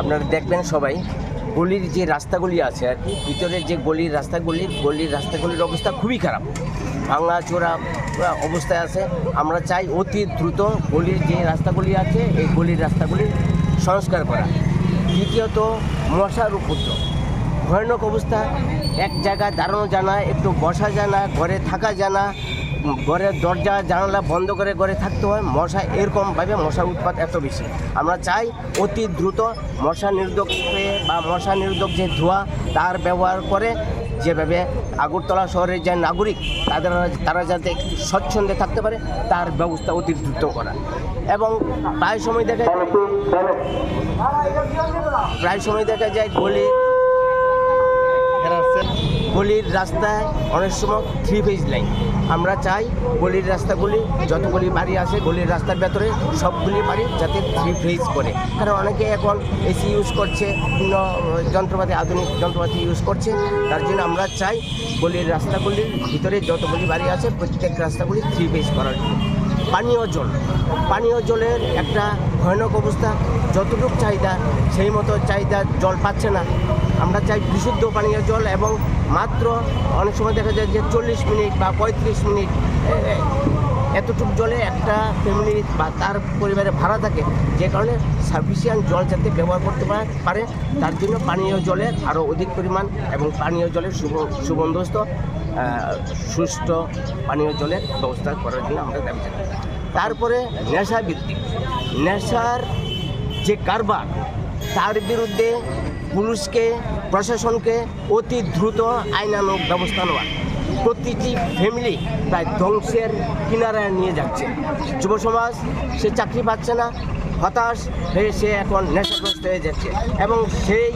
আপনারা দেখবেন সবাই গলির যে রাস্তাগুলি আছে আর কি ভিতরের যে গলির রাস্তাগুলি গলির রাস্তাগুলির অবস্থা খুবই খারাপ। ভাঙা চোরা অবস্থায় আছে। আমরা চাই অতি দ্রুত গলির যে রাস্তাগুলি আছে এই গলির রাস্তাগুলি সংস্কার করা। দ্বিতীয়ত মশার উপদ্রব। ভয়ানক অবস্থা। এক জায়গায় দাঁড়ানো জানা একটু বসা জানা ঘরে থাকা যায় না। উম, ঘরের দরজা, জানালা বন্ধ করে ঘরে থাকতে হয়। মশা এরকমভাবে মশার উৎপাত এত বেশি। আমরা চাই অতি দ্রুত মশা স্প্রে বা মশা নির্দক যে ধোঁয়া, তার ব্যবহার করে যেভাবে আগরতলা শহরের যে নাগরিক, তাদের তারা যাতে স্বচ্ছন্দে থাকতে পারে, তার ব্যবস্থা অতি দ্রুত করা। এবং প্রায় সময় দেখা প্রায় সময় দেখা যায় গলি গলির রাস্তায় অনেক সময় থ্রি ফেজ লাইন আমরা চাই গলির রাস্তাগুলি, যতগুলি বাড়ি আছে গলির রাস্তার ভেতরে সবগুলি বাড়ি যাতে থ্রি ফেজ করে। কারণ অনেকে এখন এসি ইউজ করছে, বিভিন্ন যন্ত্রপাতি, আধুনিক যন্ত্রপাতি ইউজ করছে। তার জন্য আমরা চাই গলির রাস্তাগুলির ভিতরে যতগুলি বাড়ি আছে প্রত্যেক রাস্তাগুলি থ্রি ফেজ করার জন্য। পানীয় জল, পানীয় জলের একটা ভয়ানক অবস্থা। যতটুকু চাহিদা, সেই মতো চাহিদা জল পাচ্ছে না। আমরা চাই বিশুদ্ধ পানীয় জল এবং মাত্র অনেক সময় দেখা যায় যে চল্লিশ মিনিট বা পঁয়ত্রিশ মিনিট এতটুকু জলে একটা ফ্যামিলি বা তার পরিবারে ভাড়া থাকে, যে কারণে সাফিসিয়েন্ট জল যাতে ব্যবহার করতে পারে তার জন্য পানীয় জলের আরও অধিক পরিমাণ এবং পানীয় জলের সুবন্দোস্ত সুষ্ঠু পানীয় জলের ব্যবস্থা করার জন্য আমরা দাবি জানাই। তারপরে নেশা বৃদ্ধি নেশার যে কারবার, তার বিরুদ্ধে পুলিশকে, প্রশাসনকে অতি দ্রুত আইনানুক ব্যবস্থা নেওয়া। প্রতিটি ফ্যামিলি প্রায় ধ্বংসের কিনারায় নিয়ে যাচ্ছে। যুব সমাজ, সে চাকরি পাচ্ছে না, হতাশ হয়ে সে এখন নেশাগ্রস্ত হয়ে যাচ্ছে এবং সেই